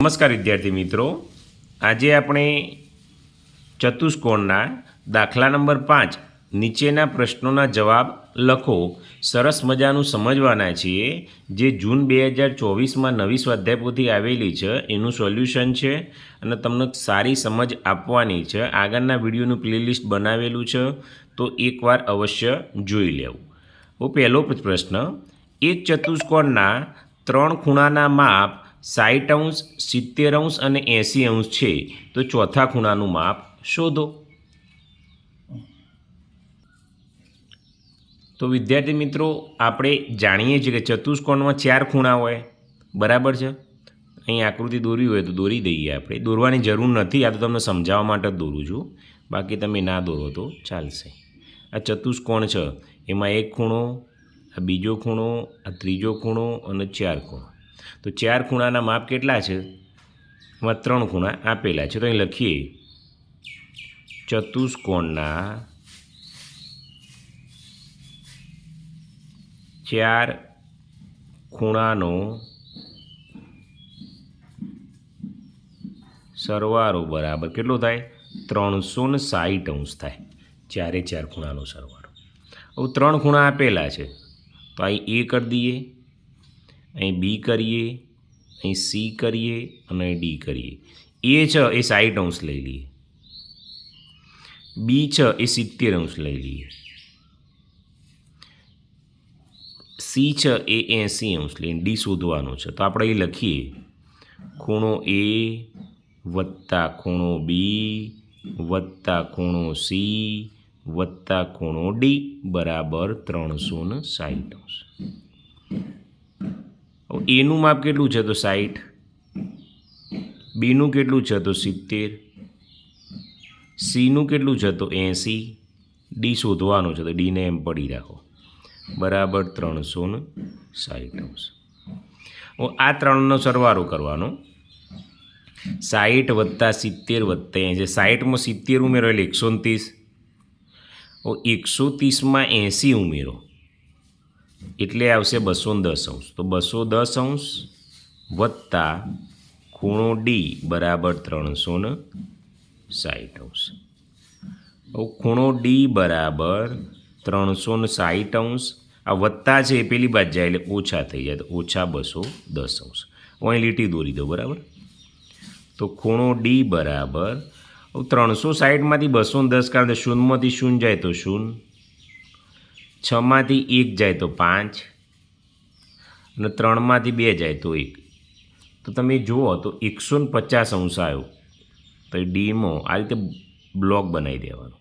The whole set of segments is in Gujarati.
નમસ્કાર વિદ્યાર્થી મિત્રો. આજે આપણે ચતુષ્કોણના દાખલા નંબર પાંચ નીચેના પ્રશ્નોના જવાબ લખો. સરસ મજાનું સમજવાના છીએ. જે જૂન બે હજાર ચોવીસમાં નવી સ્વાધ્યાયપોથી આવેલી છે, એનું સોલ્યુશન છે અને તમને સારી સમજ આપવાની છે. આગળના વિડીયોનું પ્લેલિસ્ટ બનાવેલું છે, તો એકવાર અવશ્ય જોઈ લેવું. હું પહેલો પ્રશ્ન, એક ચતુષ્કોણના ત્રણ ખૂણાના માપ સાઠ અંશ, સિત્તેર અંશ અને એંસી અંશ છે. તો ચોથા ખૂણાનું માપ શોધો. તો વિદ્યાર્થી મિત્રો, આપણે જાણીએ છીએ કે ચતુષ્કોણમાં ચાર ખૂણા હોય. બરાબર છે? અહીં આકૃતિ દોરવી હોય તો દોરી દઈએ આપણે. દોરવાની જરૂર નથી. આ તો તમને સમજાવવા માટે જ દોરું છું. બાકી તમે ના દોરો તો ચાલશે. આ ચતુષ્કોણ છે. એમાં એક ખૂણો, આ બીજો ખૂણો, આ ત્રીજો ખૂણો અને ચાર ખૂણો. તો ચાર ખૂણાના માપ કેટલા છે? એમાં ત્રણ ખૂણા આપેલા છે. તો અહીં લખીએ. ચતુષ્કોણના ચાર ખૂણાનો સરવારો બરાબર કેટલો થાય? ત્રણસો ને સાઠ અંશ થાય. ચારે ચાર ખૂણાનો સરવારો હવે ત્રણ ખૂણા આપેલા છે. તો અહીં એ કરી દઈએ. અહીં બી કરીએ, અહીં સી કરીએ અને ડી કરીએ. એ છે એ સાઠ અંશ લઈ લઈએ. બી છે એ સિત્તેર અંશ લઈ લઈએ. સી છે એ એંસી અંશ લઈને ડી શોધવાનું છે. તો આપણે એ લખીએ. ખૂણો એ વત્તા ખૂણો બી વત્તા ખૂણો સી વત્તા ખૂણો ડી બરાબર ત્રણસો ને સાઠ અંશ. એનું માપ કેટલું છે તો સાઠ બીનું કેટલું છે તો સિત્તેર? સીનું કેટલું છે તો એંસી? ડી શોધવાનું છે તો ડીને એમ પડી રાખો. બરાબર ત્રણસો ને અંશ હવે આ ત્રણનો સરવાળો કરવાનો. સાઠ વત્તા સિત્તેર વત્તા એંસી. સાઠમાં સિત્તેર ઉમેરો એટલે એકસો ને ત્રીસ. ઓ એકસો ત્રીસમાં એંસી ઉમેરો. એટલે આવશે બસો દસ અંશ. તો બસો દસ અંશ વત્તા ખૂણો ડી બરાબર ત્રણસો ને સાઠ અંશ. ખૂણો ડી બરાબર ત્રણસો ને સાઠ અંશ. આ વત્તા છે એ પેલી બાજુ જાય એટલે ઓછા થઈ જાય તો ઓછા બસો દસ અંશ. હું અહીં લીટી દોરી દઉં બરાબર. તો ખૂણો ડી બરાબર. ત્રણસો સાઠમાંથી બસો દસ કારણ કે શૂન્યમાંથી શૂન્ય જાય તો શૂન્ય. છમાંથી એક જાય તો પાંચ અને ત્રણમાંથી બે જાય તો એક. તો તમે જુઓ તો એકસો ને પચાસ અંશ આવ્યો. તો એ ડીમો આ રીતે બ્લોક બનાવી દેવાનો.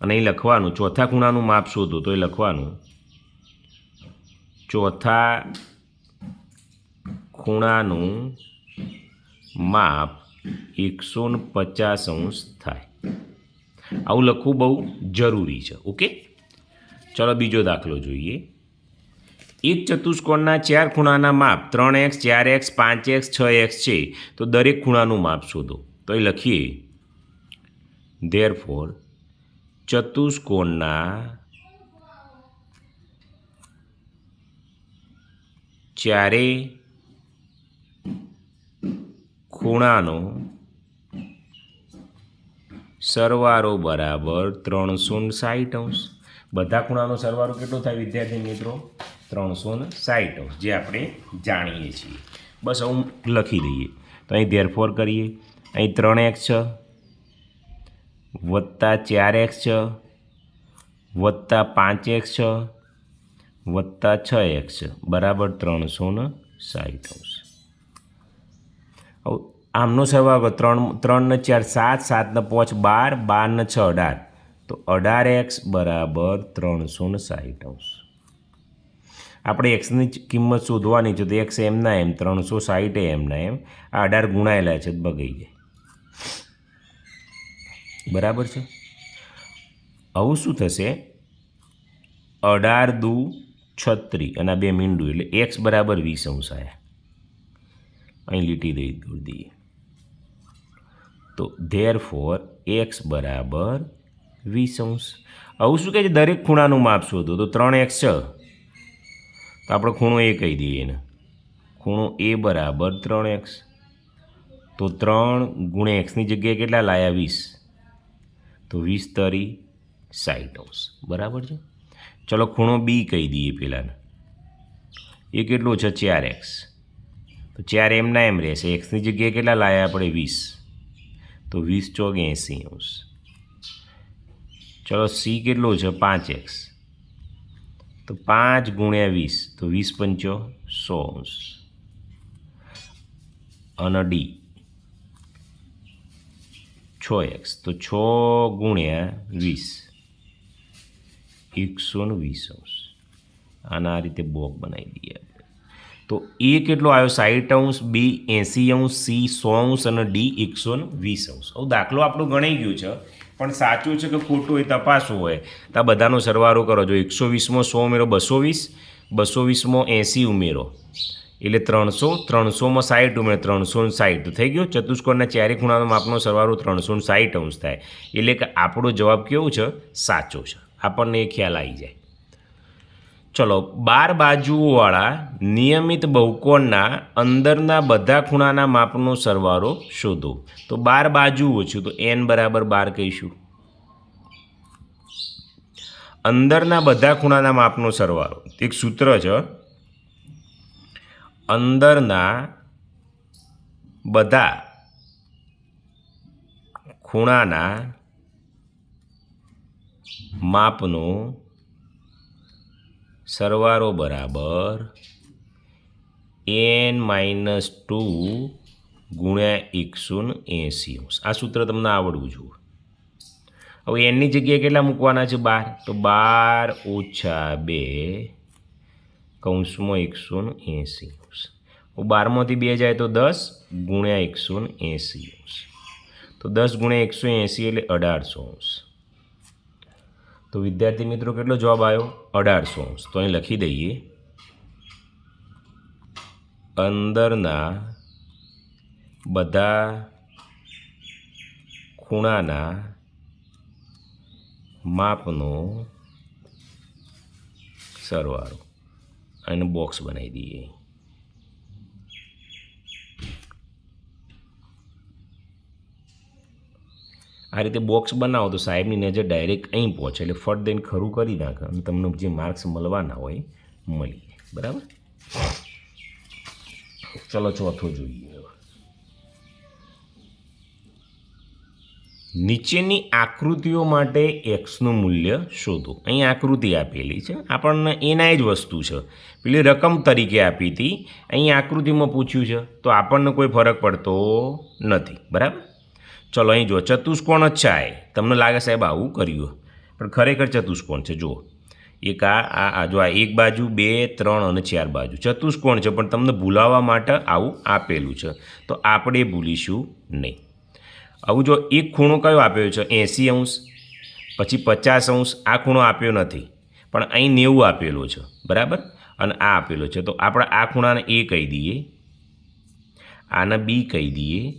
અને અહીં લખવાનું, ચોથા ખૂણાનું માપ શોધો તો એ લખવાનું. ચોથા ખૂણાનું માપ એકસો ને પચાસ અંશ થાય. આવું લખવું બહુ જરૂરી છે, ઓકે? ચલો બીજો દાખલો જોઈએ. એક ચતુષ્કોણના ચાર ખૂણાના માપ ત્રણ એક્સ, ચાર એક્સ, પાંચ એક્સ, છ એક્સ છે. તો દરેક ખૂણાનું માપ શોધો. તો એ લખીએ. ધેર ફોર ચતુષ્કોણના ચારે ખૂણાનો સરવારો બરાબર ત્રણસો સાઠ અંશ. બધા ખૂણાનો સરવાળો કેટલો થાય વિદ્યાર્થી મિત્રો? ત્રણસો ને સાઠ જે આપણે જાણીએ છીએ. બસ હું લખી દઈએ. તો અહીં ધેરફોર કરીએ. અહીં ત્રણ એક્સ છ, વત્તા ચાર એક્સ છ, વત્તા પાંચ એક્સ છ, વત્તા છ એક્સ બરાબર ત્રણસો ને સાઠ આવશે આમનો સરવાળો, ત્રણ ત્રણ ને ચાર સાત સાત ને પાંચ બાર બાર ને છ અઢાર. તો અઢાર એક્સ બરાબર ત્રણસો ને સાઠ અંશ. આપણે એક્સની કિંમત શોધવાની છે તો એક્સ એમના એમ, ત્રણસો સાઠ એમના એમ. આ અઢાર ગુણાયેલા છે બગાઈ જાય બરાબર છે? આવું શું થશે? અઢાર દુ છત્રી અને આ બે મીંડું એટલે એક્સ બરાબર વીસ અંશ આયા. અહીં લીટી દઈ દૂર દઈએ. તો ધેર ફોર એક્સ બરાબર વીસ અંશ. આવું શું કહે છે? દરેક ખૂણાનું માપ શોધો. તો ત્રણ એક્સ છ. તો આપણે ખૂણો એ કહી દઈએ એને. ખૂણો એ બરાબર ત્રણ એક્સ. તો ત્રણ ગુણ્યા એક્સની જગ્યાએ કેટલા? લાયા વીસ. તો વીસ તરી સાઠ અંશ. બરાબર છે? ચલો ખૂણો બી કહી દઈએ પહેલાંને એ કેટલો છે? ચાર એક્સ. તો ચાર એમના એમ રહેશે. એક્સની જગ્યાએ કેટલા? લાયા આપણે વીસ. તો વીસ ચોક એંસી અંશ. ચલો સી કેટલો છે? પાંચ એક્સ. તો પાંચ ગુણ્યા વીસ, તો વીસ પંચો સો અને ડી. છ એક્સ, તો છ ગુણ્યા વીસ. એકસો ને વીસ અંશ. આના આ રીતે બોક બનાવી દઈએ તો એ કેટલો આવ્યો? સાઠ અંશ, બી એંસી અંશ, સી સો અંશ અને ડી એકસો ને વીસ અંશ. હવે દાખલો આપણું ગણાઈ ગયું છે. પણ સાચું છે કે ખોટું એ તપાસવું હોય. તો આ બધાનો સરવારો કરો. જો એકસો વીસમો સો ઉમેરો, બસો વીસ, બસો વીસમો એંસી ઉમેરો. એટલે ત્રણસો, ત્રણસોમાં સાઠ ઉમેરો ત્રણસો સાઠ થઈ ગયો? ચતુષ્કોણના ચારે ખૂણાનો માપનો સરવારો ત્રણસો સાઠ અંશ થાય. એટલે કે આપણો જવાબ કેવો છે? સાચો છે. આપણને એ ખ્યાલ આવી જાય. ચલો, બાર બાજુઓવાળા નિયમિત બહુકોણના અંદરના બધા ખૂણાના માપનો સરવાળો શોધો. તો બાર બાજુ ઓછું, તો એન બરાબર બાર કહીશું. અંદરના બધા ખૂણાના માપનો સરવાળો. એક સૂત્ર છે, અંદરના બધા ખૂણાના માપનો સરવાળો બરાબર એન માઇનસ ટુ ગુણ્યા એકસો ને એંસી આ સૂત્ર તમને આવડવું જોઈએ. હવે એનની જગ્યાએ કેટલા મૂકવાના છે? બાર. તો બાર ઓછા બે કૌંસમાં એકસો ને એંસી બારમાંથી બે જાય તો દસ ગુણ્યા એકસો ને એંસી તો દસ ગુણ્યા એકસો એંસી એટલે અઢારસો અંશ. તો વિદ્યાર્થી મિત્રો, કેટલો જવાબ આવ્યો અઢારસો. તો અહીં લખી દઈએ. અંદરના બધા ખૂણાના માપનો સરવાળો. અને બોક્સ બનાવી દઈએ. આ રીતે બોક્સ બનાવો તો સાહેબની નજર ડાયરેક્ટ અહીં પહોંચે એટલે ફટ દઈને ખરું કરી નાખે અને તમને જે માર્ક્સ મળવાના હોય મળી બરાબર? ચલો ચોથો જોઈએ. નીચેની આકૃતિઓ માટે એક્સનું મૂલ્ય શોધો. અહીં આકૃતિ આપેલી છે. આપણને એના જ વસ્તુ છે. પેલી રકમ તરીકે આપી હતી. અહીં આકૃતિમાં પૂછ્યું છે. તો આપણને કોઈ ફરક પડતો નથી. બરાબર? ચલો અહીં જો ચતુષ્કોણ જ છે તમને લાગે સાહેબ, આવું કર્યું. પણ ખરેખર ચતુષ્કોણ છે, જુઓ. એક આ આ આ, જો આ એક બાજુ, બે, ત્રણ અને ચાર બાજુ. ચતુષ્કોણ છે, પણ તમને ભૂલાવવા માટે આવું આપેલું છે. તો આપણે ભૂલીશું નહીં. આવું જો એક ખૂણો કયો આપ્યો છે? એંસી અંશ, પછી પચાસ અંશ, આ ખૂણો આપ્યો નથી. પણ અહીં નેવું આપેલો છે, બરાબર? અને આ આપેલો છે. તો આપણે આ ખૂણાને એ કહી દઈએ. આને બી કહી દઈએ.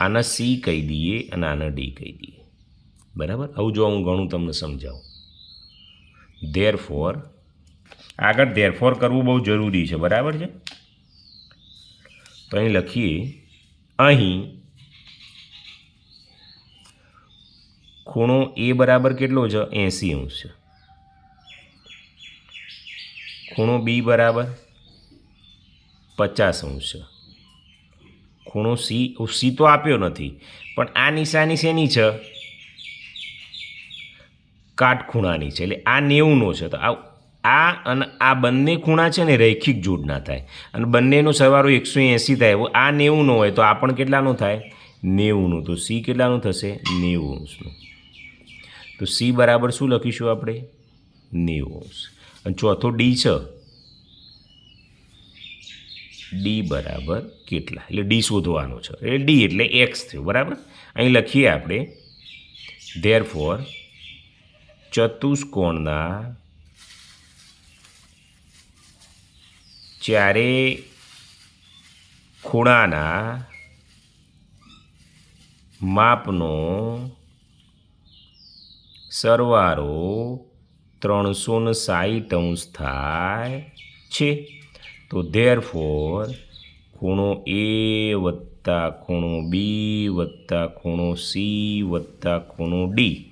આને સી કહી દઈએ અને આને ડી કહી દઈએ. બરાબર? આવું જો હું ઘણું તમને સમજાવું. ધેર ફોર આગળ ધેર ફોર કરવું બહુ જરૂરી છે. બરાબર છે? તો અહીં લખીએ, અહીં ખૂણો એ બરાબર કેટલો છે? એંસી અંશ છે. ખૂણો બી બરાબર પચાસ અંશ છે. ખૂણો સી સી તો આપ્યો નથી. પણ આ નિશાની શેની છે? કાટખૂણાની છે. એટલે આ નેવુંનો છે. તો આ આ અને આ બંને ખૂણા છે ને રૈખિક જોડના થાય. અને બંનેનો સરવારો એકસો એંસી થાય. આ નેવુંનો હોય તો આ પણ કેટલાનું થાય? નેવુંનું. તો સી કેટલાનું થશે? નેવું અંશનું તો સી બરાબર શું લખીશું આપણે? નેવું અંશ અને ચોથો ડી છે? ડી બરાબર કેટલા? એટલે ડી શોધવાનો છે. એટલે ડી એટલે એક્સ થયું, બરાબર? અહીં લખીએ આપણે. ધેર ફોર ચતુષ્કોણના ચારે ખૂણાના માપનો સરવારો ત્રણસો ને સાઠ અંશ થાય છે. તો ધેર ફોર ખૂણો એ વત્તા ખૂણો બી વત્તા ખૂણો સી વત્તા ખૂણો ડી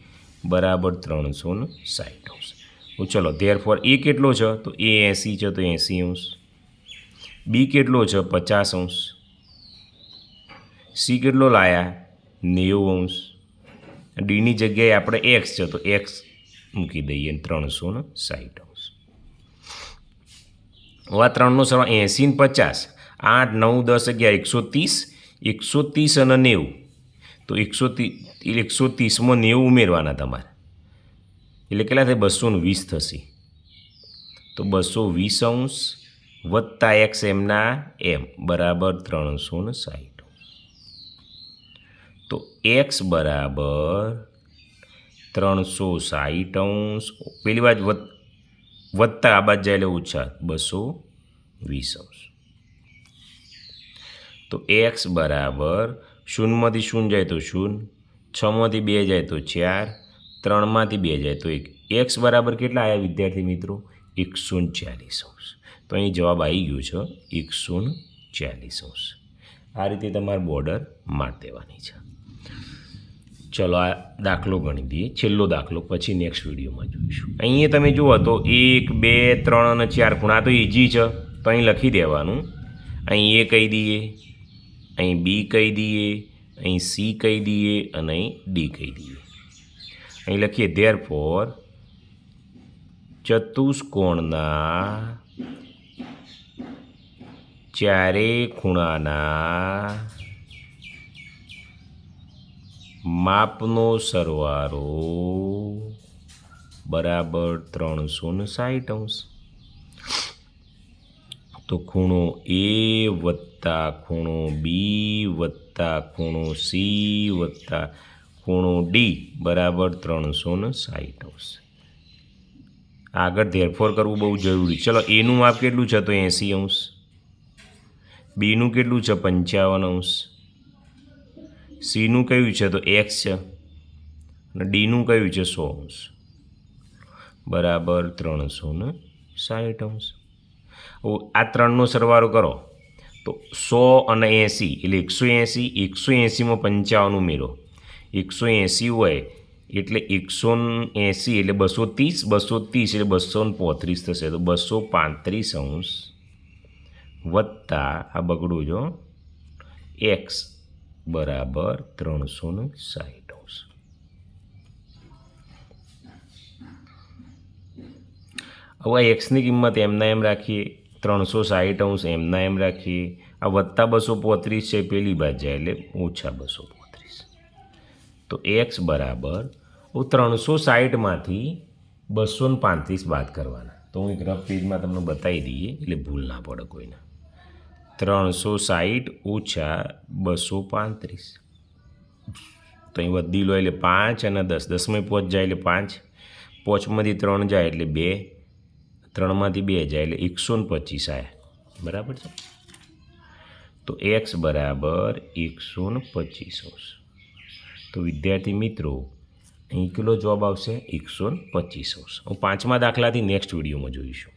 બરાબર ત્રણસો ને સાઠ અંશ તો ચલો ધેર ફોર એ કેટલો છે? તો એ એંસી છે, તો એંસી અંશ. બી કેટલો છે? પચાસ અંશ. સી કેટલો લાયા? નેવું અંશ. ડીની જગ્યાએ આપણે એક્સ છે, તો એક્સ મૂકી દઈએ ત્રણસો ને સાઠ હવે ત્રણનો સરવાળો એંસી ને પચાસ. આઠ, નવ, દસ, અગિયાર, એકસો ત્રીસ. એકસો ત્રીસ અને નેવું. તો એકસો ત્રીસ એકસો ત્રીસમાં નેવું ઉમેરવાના તમારે. એટલે કેટલા થાય? ને વીસ થશે. તો બસો વીસ અંશ વત્તા એક્સ એમના એમ બરાબર ત્રણસો ને સાહીઠ. તો એક્સ બરાબર ત્રણસો સાઠ અંશ. પેલી વાત વત્તા આ બાદ જાય એટલે ઓછા બસો વીસ અંશ. તો એક્સ બરાબર શૂન્યમાંથી શૂન્ય જાય તો શૂન્ય છમાંથી બે જાય તો ચાર, ત્રણમાંથી બે જાય તો એક. એક્સ બરાબર કેટલા આવ્યા વિદ્યાર્થી મિત્રો? એકસો ચાલીસ અંશ. તો અહીં જવાબ આવી ગયો છે એકસો ચાલીસ અંશ. આ રીતે તમારે બોર્ડર માર દેવાની છે. ચલો, આ દાખલો ગણી દઈએ. છેલ્લો દાખલો, પછી નેક્સ્ટ વિડીયોમાં જોઈશું. અહીંયા તમે જુઓ તો એક, બે, ત્રણ અને ચાર ખૂણા. તો ઇઝી છે. તો અહીં લખી દેવાનું. અહીં એ કહી દઈએ, અહીં બી કહી દઈએ, અહીં સી કહી દઈએ અને અહીં ડી કહી દઈએ. અહીં લખીએ ધેર ફોર ચતુષ્કોણના ચારે ખૂણાના માપનો સરવારો બરાબર ત્રણસો ને સાહીઠ અંશ. તો ખૂણો એ વત્તા ખૂણો બી વત્તા ખૂણો સી વત્તા ખૂણો ડી બરાબર ત્રણસો ને સાહીઠ અંશ. આગળ ધેરફોર કરવું બહુ જરૂરી. ચલો એનું માપ કેટલું છે? તો એંસી અંશ. બીનું કેટલું છે? પંચાવન અંશ. સીનું કયું છે તો એક્સ છે અને ડીનું કયું છે સો અંશ. બરાબર ત્રણસો ને સાઠ અંશ. આ ત્રણનો સરવાળો કરો. તો સો અને એંસી, એટલે એકસો એંસી, એકસો એંસીમાં પંચાવન ઉમેરો. એકસો એંસી હોય એટલે એકસો એંસી એટલે બસો ત્રીસ બસો ત્રીસ એટલે બસો પોત્રીસ થશે. તો બસો પાંત્રીસ અંશ વત્તા, આ બગડું જો, એક્સ. બરાબર ત્રણસો ને સાહીઠ અંશ. હવે આ એક્સની કિંમત એમના એમ રાખીએ. ત્રણસો સાહીઠ અંશ એમના એમ રાખીએ. આ વત્તા બસો પોત્રીસ છે, પેલી બાજુ એટલે ઓછા બસો પોત્રીસ. તો એક્સ બરાબર હું ત્રણસો સાઠમાંથી બસો ને પાંત્રીસ બાદ કરવાના. તો હું એક રફ પેજમાં તમને બતાવી દઈએ, એટલે ભૂલ ના પડે કોઈને. ત્રણસો સાઠ ઓછા બસો પાંત્રીસ. તો અહીં વધી લો એટલે પાંચ અને દસ. દસમાં પોચ જાય એટલે પાંચ. પોચમાંથી ત્રણ જાય એટલે બે. ત્રણમાંથી બે જાય એટલે એકસો ને પચીસ આવ્યા બરાબર છે? તો એક્સ બરાબર એકસો ને પચીસ આવશે. તો વિદ્યાર્થી મિત્રો, અહીં કેટલો જવાબ આવશે? એકસો ને પચીસ આવશે. હું પાંચમા દાખલાથી નેક્સ્ટ વિડીયોમાં જોઈશું.